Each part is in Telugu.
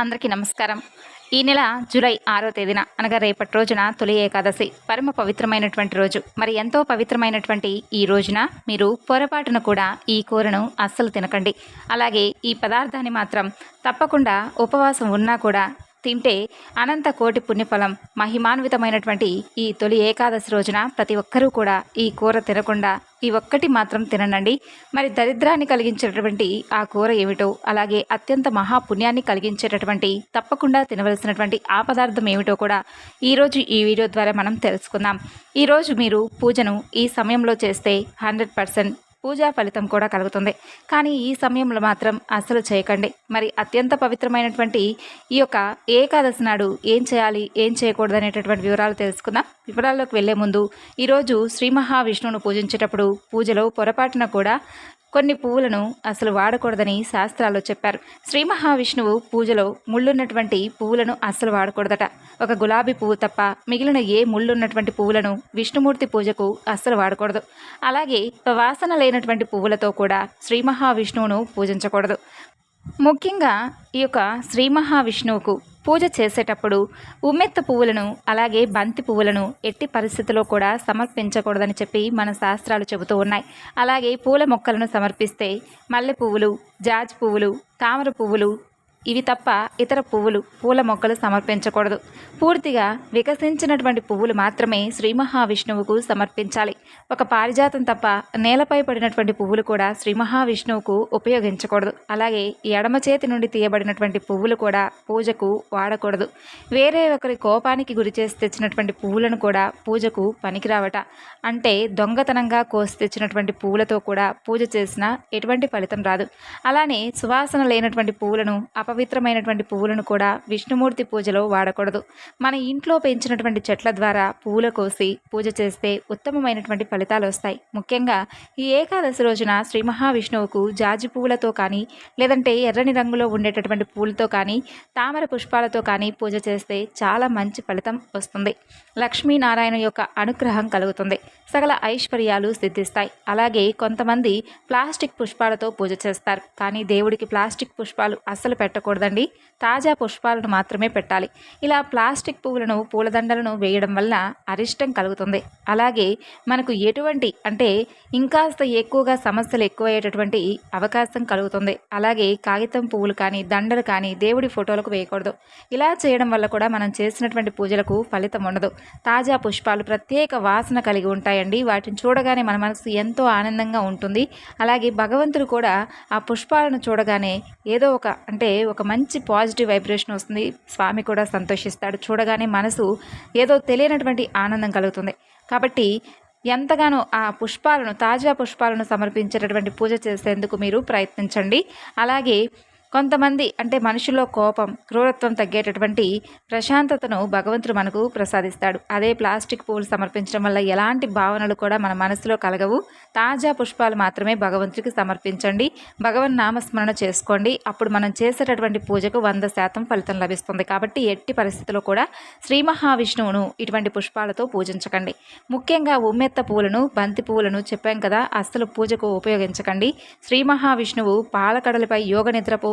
అందరికీ నమస్కారం. ఈ నెల జూలై ఆరో తేదీన అనగా రేపటి రోజున తొలి ఏకాదశి పరమ పవిత్రమైనటువంటి రోజు. మరి ఎంతో పవిత్రమైనటువంటి ఈ రోజున మీరు పొరపాటున కూడా ఈ కూరను అస్సలు తినకండి. అలాగే ఈ పదార్థాన్ని మాత్రం తప్పకుండా ఉపవాసం ఉన్నా కూడా తింటే అనంత కోటి పుణ్యఫలం మహిమాన్వితమైనటువంటి ఈ తొలి ఏకాదశి రోజున ప్రతి ఒక్కరూ కూడా ఈ కూర తినకుండా ఈ ఒక్కటి మాత్రం తినండి మరి దరిద్రాన్ని కలిగించేటటువంటి ఆ కూర ఏమిటో అలాగే అత్యంత మహాపుణ్యాన్ని కలిగించేటటువంటి తప్పకుండా తినవలసినటువంటి ఆ పదార్థం ఏమిటో కూడా ఈరోజు ఈ వీడియో ద్వారా మనం తెలుసుకుందాం. ఈరోజు మీరు పూజను ఈ సమయంలో చేస్తే హండ్రెడ్ పర్సెంట్ పూజా ఫలితం కూడా కలుగుతుంది. కానీ ఈ సమయంలో మాత్రం అస్సలు చేయకండి. మరి అత్యంత పవిత్రమైనటువంటి ఈ యొక్క ఏకాదశి నాడు ఏం చేయాలి ఏం చేయకూడదు అనేటటువంటి వివరాలు తెలుసుకుందాం. వివరాల్లోకి వెళ్ళే ముందు ఈరోజు శ్రీ మహావిష్ణువును పూజించేటప్పుడు పూజలో పొరపాటున కూడా కొన్ని పువ్వులను అసలు వాడకూడదని శాస్త్రాల్లో చెప్పారు. శ్రీ మహావిష్ణువు పూజలో ముళ్ళున్నటువంటి పువ్వులను అస్సలు వాడకూడదట. ఒక గులాబీ పువ్వు తప్ప మిగిలిన ఏ ముళ్ళున్నటువంటి పువ్వులను విష్ణుమూర్తి పూజకు అస్సలు వాడకూడదు. అలాగే వాసన లేనటువంటి పువ్వులతో కూడా శ్రీ మహావిష్ణువును పూజించకూడదు. ముఖ్యంగా ఈ యొక్క శ్రీ మహావిష్ణువుకు పూజ చేసేటప్పుడు ఉమ్మెత్త పువ్వులను అలాగే బంతి పువ్వులను ఎట్టి పరిస్థితిలో కూడా సమర్పించకూడదని చెప్పి మన శాస్త్రాలు చెబుతూ ఉన్నాయి. అలాగే పూల మొక్కలను సమర్పిస్తే మల్లె పువ్వులు జాజ్ పువ్వులు తామర పువ్వులు ఇవి తప్ప ఇతర పువ్వులు పూల మొక్కలు సమర్పించకూడదు. పూర్తిగా వికసించినటువంటి పువ్వులు మాత్రమే శ్రీ మహావిష్ణువుకు సమర్పించాలి. ఒక పారిజాతం తప్ప నేలపై పడినటువంటి పువ్వులు కూడా శ్రీ మహావిష్ణువుకు ఉపయోగించకూడదు. అలాగే ఎడమ చేతి నుండి తీయబడినటువంటి పువ్వులు కూడా పూజకు వాడకూడదు. వేరే ఒకరి కోపానికి గురి చేసి తెచ్చినటువంటి పువ్వులను కూడా పూజకు పనికిరావట. అంటే దొంగతనంగా కోసి తెచ్చినటువంటి పువ్వులతో కూడా పూజ చేసినా ఎటువంటి ఫలితం రాదు. అలానే సువాసన లేనటువంటి పువ్వులను అపవిత్రమైనటువంటి పువ్వులను కూడా విష్ణుమూర్తి పూజలో వాడకూడదు. మన ఇంట్లో పెంచినటువంటి చెట్ల ద్వారా పువ్వుల కోసి పూజ చేస్తే ఉత్తమమైనటువంటి ఫలితాలు వస్తాయి. ముఖ్యంగా ఈ ఏకాదశి రోజున శ్రీ మహావిష్ణువుకు జాజి పువ్వులతో కానీ లేదంటే ఎర్రని రంగులో ఉండేటటువంటి పూలతో కానీ తామర పుష్పాలతో కానీ పూజ చేస్తే చాలా మంచి ఫలితం వస్తుంది. లక్ష్మీనారాయణ యొక్క అనుగ్రహం కలుగుతుంది. సకల ఐశ్వర్యాలు సిద్ధిస్తాయి. అలాగే కొంతమంది ప్లాస్టిక్ పుష్పాలతో పూజ చేస్తారు. కానీ దేవుడికి ప్లాస్టిక్ పుష్పాలు అస్సలు పెట్టకూడదండి. తాజా పుష్పాలను మాత్రమే పెట్టాలి. ఇలా ప్లాస్టిక్ పువ్వులను పూలదండలను వేయడం వల్ల అరిష్టం కలుగుతుంది. అలాగే మనకు ఎటువంటి అంటే ఇంకాస్త ఎక్కువగా సమస్యలు ఎక్కువయ్యేటటువంటి అవకాశం కలుగుతుంది. అలాగే కాగితం పువ్వులు కానీ దండలు కానీ దేవుడి ఫోటోలకు వేయకూడదు. ఇలా చేయడం వల్ల కూడా మనం చేసినటువంటి పూజలకు ఫలితం ఉండదు. తాజా పుష్పాలు ప్రత్యేక వాసన కలిగి ఉంటాయండి. వాటిని చూడగానే మన మనసు ఎంతో ఆనందంగా ఉంటుంది. అలాగే భగవంతుడు కూడా ఆ పుష్పాలను చూడగానే ఏదో ఒక అంటే ఒక మంచి పాజిటివ్ వైబ్రేషన్ వస్తుంది. స్వామి కూడా సంతోషిస్తాడు. చూడగానే మనసు ఏదో తెలియనటువంటి ఆనందం కలుగుతుంది. కాబట్టి ఎంతగానో ఆ పుష్పాలను తాజా పుష్పాలను సమర్పించేటటువంటి పూజ చేసేందుకు మీరు ప్రయత్నించండి. అలాగే కొంతమంది అంటే మనుషుల్లో కోపం క్రూరత్వం తగ్గేటటువంటి ప్రశాంతతను భగవంతుడు మనకు ప్రసాదిస్తాడు. అదే ప్లాస్టిక్ పువ్వులు సమర్పించడం వల్ల ఎలాంటి భావనలు కూడా మన మనసులో కలగవు. తాజా పుష్పాలు మాత్రమే భగవంతుడికి సమర్పించండి. భగవన్ నామస్మరణ చేసుకోండి. అప్పుడు మనం చేసేటటువంటి పూజకు వంద శాతం ఫలితం లభిస్తుంది. కాబట్టి ఎట్టి పరిస్థితుల్లో కూడా శ్రీ మహావిష్ణువును ఇటువంటి పుష్పాలతో పూజించకండి. ముఖ్యంగా ఉమ్మెత్త పువ్వులను బంతి పువ్వులను చెప్పాం కదా అస్సలు పూజకు ఉపయోగించకండి. శ్రీ మహావిష్ణువు పాలకడలపై యోగ నిద్రపు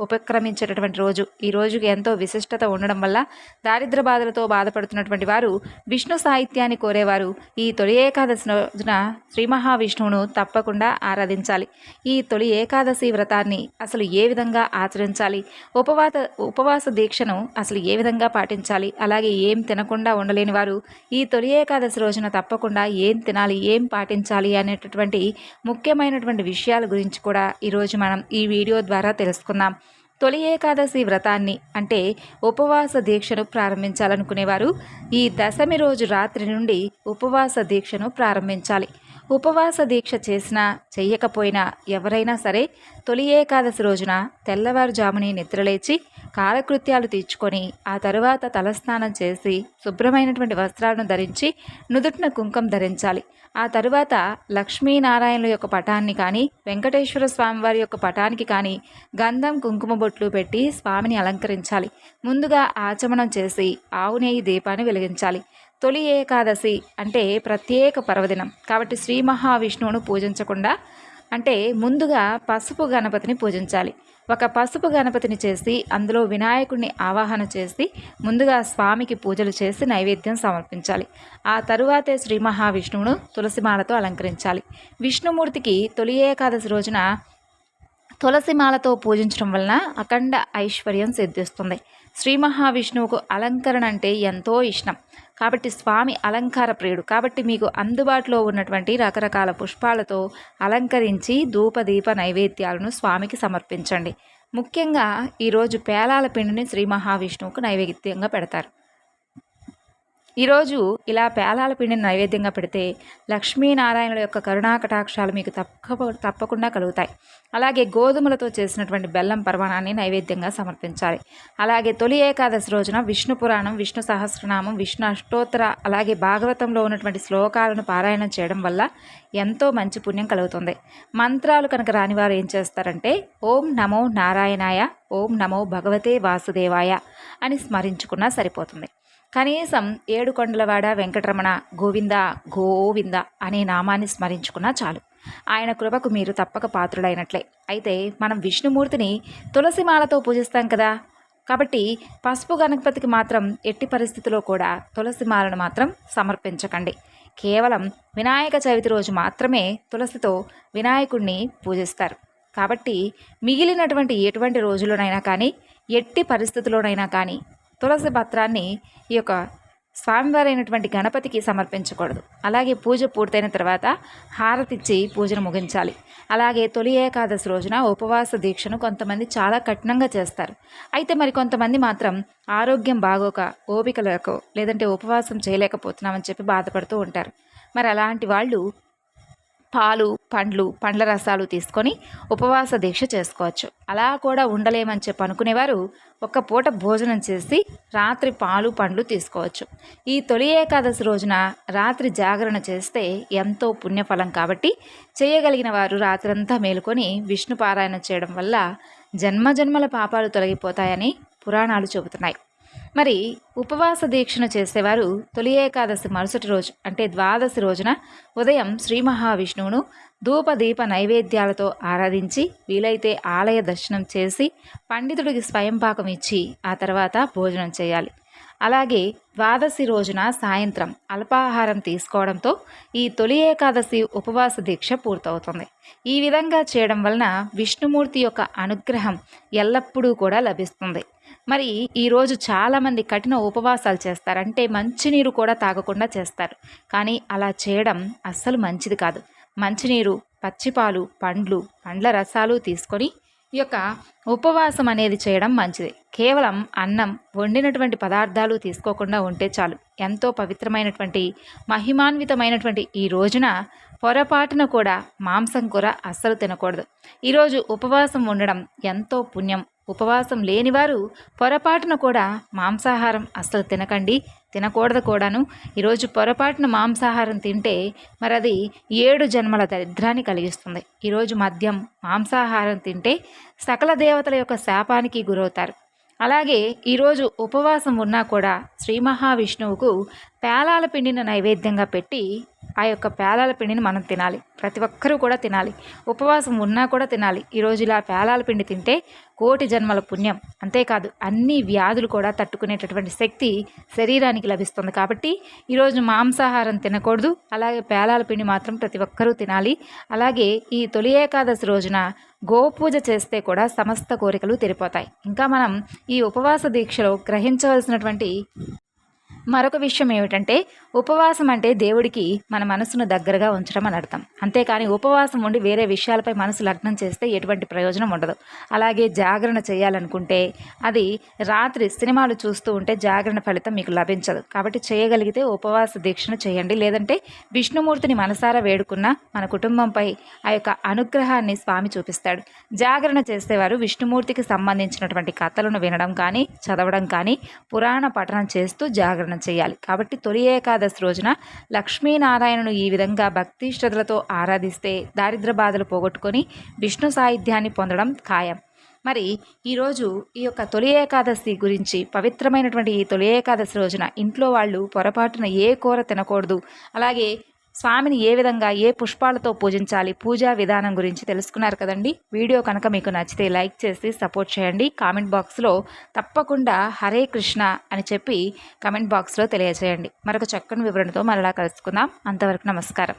ఉపక్రమించేటటువంటి రోజు. ఈ రోజుకి ఎంతో విశిష్టత ఉండడం వల్ల దారిద్ర బాధలతో బాధపడుతున్నటువంటి వారు విష్ణు సాహిత్యాన్ని కోరేవారు. ఈ తొలి ఏకాదశి రోజున శ్రీ మహావిష్ణువును తప్పకుండా ఆరాధించాలి. ఈ తొలి ఏకాదశి వ్రతాన్ని అసలు ఏ విధంగా ఆచరించాలి? ఉపవాస ఉపవాస దీక్షను అసలు ఏ విధంగా పాటించాలి? అలాగే ఏం తినకుండా ఉండలేని వారు ఈ తొలి ఏకాదశి రోజున తప్పకుండా ఏం తినాలి? ఏం పాటించాలి? అనేటటువంటి ముఖ్యమైనటువంటి విషయాల గురించి కూడా ఈరోజు మనం ఈ వీడియో ద్వారా తెలుసుకుందాం. తొలి ఏకాదశి వ్రతాన్ని అంటే ఉపవాస దీక్షను ప్రారంభించాలనుకునేవారు. ఈ దశమి రోజు రాత్రి నుండి ఉపవాస దీక్షను ప్రారంభించాలి. ఉపవాస దీక్ష చేసినా చెయ్యకపోయినా ఎవరైనా సరే తొలి ఏకాదశి రోజున తెల్లవారుజాముని నిద్రలేచి కాలకృత్యాలు తీర్చుకొని ఆ తరువాత తలస్నానం చేసి శుభ్రమైనటువంటి వస్త్రాలను ధరించి నుదుటిన కుంకం ధరించాలి. ఆ తరువాత లక్ష్మీనారాయణుల యొక్క పటాన్ని కానీ వెంకటేశ్వర స్వామివారి యొక్క పటానికి కానీ గంధం కుంకుమ బొట్లు పెట్టి స్వామిని అలంకరించాలి. ముందుగా ఆచమనం చేసి ఆవు నెయ్యి దీపాన్ని వెలిగించాలి. తొలి ఏకాదశి అంటే ప్రత్యేక పర్వదినం. కాబట్టి శ్రీ మహావిష్ణువును పూజించకుండా అంటే ముందుగా పసుపు గణపతిని పూజించాలి. ఒక పసుపు గణపతిని చేసి అందులో వినాయకుడిని ఆవాహన చేసి ముందుగా స్వామికి పూజలు చేసి నైవేద్యం సమర్పించాలి. ఆ తరువాతే శ్రీ మహావిష్ణువును తులసిమాలతో అలంకరించాలి. విష్ణుమూర్తికి తొలి ఏకాదశి రోజున తులసిమాలతో పూజించడం వలన అఖండ ఐశ్వర్యం సిద్ధిస్తుంది. శ్రీ మహావిష్ణువుకు అలంకరణ అంటే ఎంతో ఇష్టం. కాబట్టి స్వామి అలంకార ప్రియుడు. కాబట్టి మీకు అందుబాటులో ఉన్నటువంటి రకరకాల పుష్పాలతో అలంకరించి ధూపదీప నైవేద్యాలను స్వామికి సమర్పించండి. ముఖ్యంగా ఈరోజు పేలాల పిండిని శ్రీ మహావిష్ణువుకు నైవేద్యంగా పెడతారు. ఈరోజు ఇలా పేలాల పిండిని నైవేద్యంగా పెడితే లక్ష్మీనారాయణుల యొక్క కరుణా కటాక్షాలు మీకు తప్పక తప్పకుండా కలుగుతాయి. అలాగే గోధుమలతో చేసినటువంటి బెల్లం పర్వణాన్ని నైవేద్యంగా సమర్పించాలి. అలాగే తొలి ఏకాదశి రోజున విష్ణు పురాణం విష్ణు సహస్రనామం విష్ణు అష్టోత్తర అలాగే భాగవతంలో ఉన్నటువంటి శ్లోకాలను పారాయణం చేయడం వల్ల ఎంతో మంచి పుణ్యం కలుగుతుంది. మంత్రాలు కనుక రాని వారు ఏం చేస్తారంటే ఓం నమో నారాయణాయ ఓం నమో భగవతే వాసుదేవాయ అని స్మరించుకున్నా సరిపోతుంది. కనీసం ఏడుకొండలవాడ వెంకటరమణ గోవింద గోవింద అనే నామాన్ని స్మరించుకున్నా చాలు. ఆయన కృపకు మీరు తప్పక పాత్రుడైనట్లే అయితే మనం విష్ణుమూర్తిని తులసిమాలతో పూజిస్తాం కదా. కాబట్టి పసుపు గణపతికి మాత్రం ఎట్టి పరిస్థితిలో కూడా తులసిమాలను మాత్రం సమర్పించకండి. కేవలం వినాయక చవితి రోజు మాత్రమే తులసితో వినాయకుడిని పూజిస్తారు. కాబట్టి మిగిలినటువంటి ఎటువంటి రోజులోనైనా కానీ ఎట్టి పరిస్థితుల్లోనైనా కానీ తులసి పత్రాన్ని ఈ యొక్క స్వామివారైనటువంటి గణపతికి సమర్పించకూడదు. అలాగే పూజ పూర్తయిన తర్వాత హారతిచ్చి పూజను ముగించాలి. అలాగే తొలి ఏకాదశి రోజున ఉపవాస దీక్షను కొంతమంది చాలా కఠినంగా చేస్తారు. అయితే మరి కొంతమంది మాత్రం ఆరోగ్యం బాగోక ఓపికలకు లేదంటే ఉపవాసం చేయలేకపోతున్నామని చెప్పి బాధపడుతూ ఉంటారు. మరి అలాంటి వాళ్ళు పాలు పండ్లు పండ్ల రసాలు తీసుకొని ఉపవాస దీక్ష చేసుకోవచ్చు. అలా కూడా ఉండలేమని చెప్పి అనుకునేవారు ఒక పూట భోజనం చేసి రాత్రి పాలు పండ్లు తీసుకోవచ్చు. ఈ తొలి ఏకాదశి రోజున రాత్రి జాగరణ చేస్తే ఎంతో పుణ్యఫలం కాబట్టి చేయగలిగిన వారు రాత్రంతా మేలుకొని విష్ణు పారాయణ చేయడం వల్ల జన్మజన్మల పాపాలు తొలగిపోతాయని పురాణాలు చెబుతున్నాయి. మరి ఉపవాస దీక్షను చేసేవారు తొలి ఏకాదశి మరుసటి రోజు అంటే ద్వాదశి రోజున ఉదయం శ్రీ మహావిష్ణువును ధూపదీప నైవేద్యాలతో ఆరాధించి వీలైతే ఆలయ దర్శనం చేసి పండితుడికి స్వయంపాకం ఇచ్చి ఆ తర్వాత భోజనం చేయాలి. అలాగే ద్వాదశి రోజున సాయంత్రం అల్పాహారం తీసుకోవడంతో ఈ తొలి ఏకాదశి ఉపవాస దీక్ష పూర్తవుతుంది. ఈ విధంగా చేయడం వలన విష్ణుమూర్తి యొక్క అనుగ్రహం ఎల్లప్పుడూ కూడా లభిస్తుంది. మరి ఈరోజు చాలామంది కఠిన ఉపవాసాలు చేస్తారు. అంటే మంచినీరు కూడా తాగకుండా చేస్తారు. కానీ అలా చేయడం అస్సలు మంచిది కాదు. మంచినీరు పచ్చిపాలు పండ్లు పండ్ల రసాలు తీసుకొని ఈ యొక్క ఉపవాసం అనేది చేయడం మంచిది. కేవలం అన్నం వండినటువంటి పదార్థాలు తీసుకోకుండా ఉంటే చాలు. ఎంతో పవిత్రమైనటువంటి మహిమాన్వితమైనటువంటి ఈ రోజున పొరపాటున కూడా మాంసం కూర అస్సలు తినకూడదు. ఈరోజు ఉపవాసం ఉండడం ఎంతో పుణ్యం. ఉపవాసం లేనివారు పొరపాటున కూడా మాంసాహారం అస్సలు తినకండి తినకూడదు కూడాను. ఈరోజు పొరపాటున మాంసాహారం తింటే మరి అది ఏడు జన్మల దరిద్రాన్ని కలిగిస్తుంది. ఈరోజు మద్యం మాంసాహారం తింటే సకల దేవతల యొక్క శాపానికి గురవుతారు. అలాగే ఈరోజు ఉపవాసం ఉన్నా కూడా శ్రీ మహావిష్ణువుకు పేలాల పిండిని నైవేద్యంగా పెట్టి ఆ యొక్క పేలాల పిండిని మనం తినాలి. ప్రతి ఒక్కరూ కూడా తినాలి. ఉపవాసం ఉన్నా కూడా తినాలి. ఈరోజు ఇలా పేలాల పిండి తింటే కోటి జన్మల పుణ్యం. అంతేకాదు అన్ని వ్యాధులు కూడా తట్టుకునేటటువంటి శక్తి శరీరానికి లభిస్తుంది కాబట్టి ఈరోజు మాంసాహారం తినకూడదు. అలాగే పేలాల పిండి మాత్రం ప్రతి ఒక్కరూ తినాలి. అలాగే ఈ తొలి ఏకాదశి రోజున గోపూజ చేస్తే కూడా సమస్త కోరికలు తెరిపోతాయి. ఇంకా మనం ఈ ఉపవాస దీక్షలో గ్రహించవలసినటువంటి మరొక విషయం ఏమిటంటే ఉపవాసం అంటే దేవుడికి మన మనసును దగ్గరగా ఉంచడం అని అర్థం. అంతేకాని ఉపవాసం ఉండి వేరే విషయాలపై మనసు లగ్నం చేస్తే ఎటువంటి ప్రయోజనం ఉండదు. అలాగే జాగరణ చేయాలనుకుంటే అది రాత్రి సినిమాలు చూస్తూ ఉంటే జాగరణ ఫలితం మీకు లభించదు. కాబట్టి చేయగలిగితే ఉపవాస దీక్షను చేయండి. లేదంటే విష్ణుమూర్తిని మనసారా వేడుకున్న మన కుటుంబంపై ఆ యొక్క అనుగ్రహాన్ని స్వామి చూపిస్తాడు. జాగరణ చేసేవారు విష్ణుమూర్తికి సంబంధించినటువంటి కథలను వినడం కానీ చదవడం కానీ పురాణ పఠనం చేస్తూ జాగరణ చేయాలి. కాబట్టి తొలి ఏకాదశి రోజున లక్ష్మీనారాయణను ఈ విధంగా భక్తి శ్రద్ధలతో ఆరాధిస్తే దారిద్ర బాధలు పోగొట్టుకొని విష్ణు సాహిత్యాన్ని పొందడం ఖాయం. మరి ఈరోజు ఈ యొక్క తొలి ఏకాదశి గురించి పవిత్రమైనటువంటి ఈ తొలి ఏకాదశి రోజున ఇంట్లో వాళ్ళు పొరపాటున ఏ కూర తినకూడదు అలాగే స్వామిని ఏ విధంగా ఏ పుష్పాలతో పూజించాలి పూజా విధానం గురించి తెలుసుకున్నారు కదండి? వీడియో కనుక మీకు నచ్చితే లైక్ చేసి సపోర్ట్ చేయండి. కామెంట్ బాక్స్లో తప్పకుండా హరే కృష్ణ అని చెప్పి కామెంట్ బాక్స్లో తెలియజేయండి. మరొక చక్కని వివరణతో మరలా కలుసుకుందాం. అంతవరకు నమస్కారం.